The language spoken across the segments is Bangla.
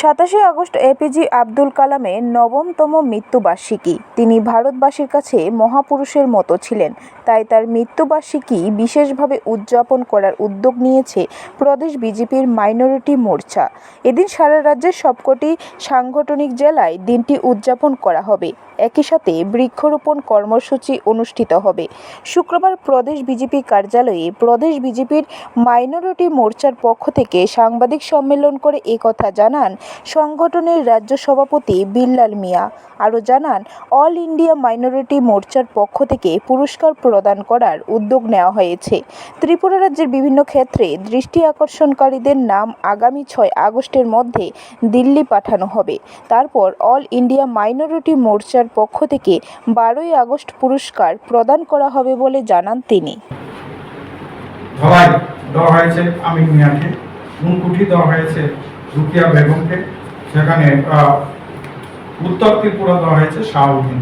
সাতাশে আগস্ট এপিজি আব্দুল কালামের নবমতম মৃত্যুবার্ষিকী। তিনি ভারতবাসীর কাছে মহাপুরুষের মতো ছিলেন। তাই তার মৃত্যুবার্ষিকী বিশেষভাবে উদযাপন করার উদ্যোগ নিয়েছে প্রদেশ বিজেপির মাইনরিটি মোর্চা। এদিন সারা রাজ্যের সবকটি সাংগঠনিক জেলায় দিনটি উদযাপন করা হবে। একই সাথে বৃক্ষরোপণ কর্মসূচি অনুষ্ঠিত হবে। শুক্রবার প্রদেশ বিজেপি কার্যালয়ে প্রদেশ বিজেপির মাইনরিটি মোর্চার পক্ষ থেকে সাংবাদিক সম্মেলন করে একথা জানান সংগঠনের রাজ্য সভাপতি বিল্লাল মিয়া। আরও জানান, অল ইন্ডিয়া মাইনরিটি মোর্চার পক্ষ থেকে পুরস্কার প্রদান করার উদ্যোগ নেওয়া হয়েছে। ত্রিপুরা রাজ্যের বিভিন্ন ক্ষেত্রে দৃষ্টি আকর্ষণকারীদের নাম আগামী ছয় আগস্টের মধ্যে দিল্লি পাঠানো হবে। তারপর অল ইন্ডিয়া মাইনরিটি মোর্চার পক্ষ থেকে বারোই আগস্ট পুরস্কার প্রদান করা হবে বলে জানান তিনি। ধলাই হয়েছে আমিন মিয়াকে। মুনকুঠি দেওয়া হয়েছে রুকিয়া বেগমকে। সেখানে উত্তর ত্রিপুরা দেওয়া হয়েছে শাহউদ্দিন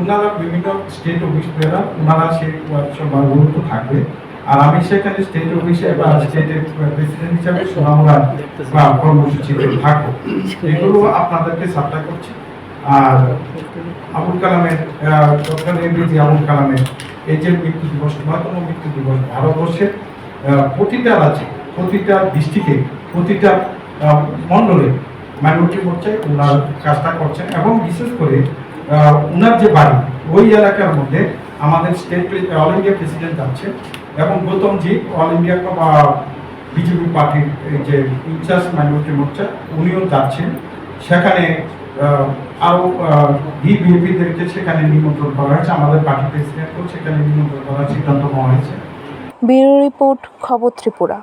ওনারা বিভিন্ন স্টেট অফিস পেয়ারা ওনারা সেই সভাগুলোতে থাকবে। আর আমি সেখানে স্টেট অফিসে বা স্টেটের প্রেসিডেন্ট হিসাবে সোনামুরা বা কর্মসূচিতে থাকব। এগুলো আপনাদেরকে সাবটা করছি। আর আবুল কালামের এপিজে আবুল কালামের এই যে মৃত্যু দিবস নয়তম মৃত্যু দিবস ভারতবর্ষের প্রতিটা রাজ্যে, প্রতিটা ডিস্ট্রিক্টে প্রতিটা মণ্ডলে মাইনরিটি মোর্চায় ওনার কাজটা করছেন এবং বিশেষ করে ওনার যে বাড়ি, ওই এলাকার মধ্যে আমাদের স্টেট অল ইন্ডিয়া প্রেসিডেন্ট যাচ্ছে এবং গৌতমজি অল ইন্ডিয়া বা বিজেপি পার্টির যে ইনচার্জ মাইনরিটি মোর্চা, উনিও যাচ্ছেন। সেখানে আহ, আরও ভিভিপিদেরকে সেখানে নিমন্ত্রণ করা হয়েছে আমাদের পার্টি প্রেসিডেন্টকেও সেখানে নিমন্ত্রণ করার সিদ্ধান্ত নেওয়া হয়েছে। ব্যুরো রিপোর্ট খবর ত্রিপুরা।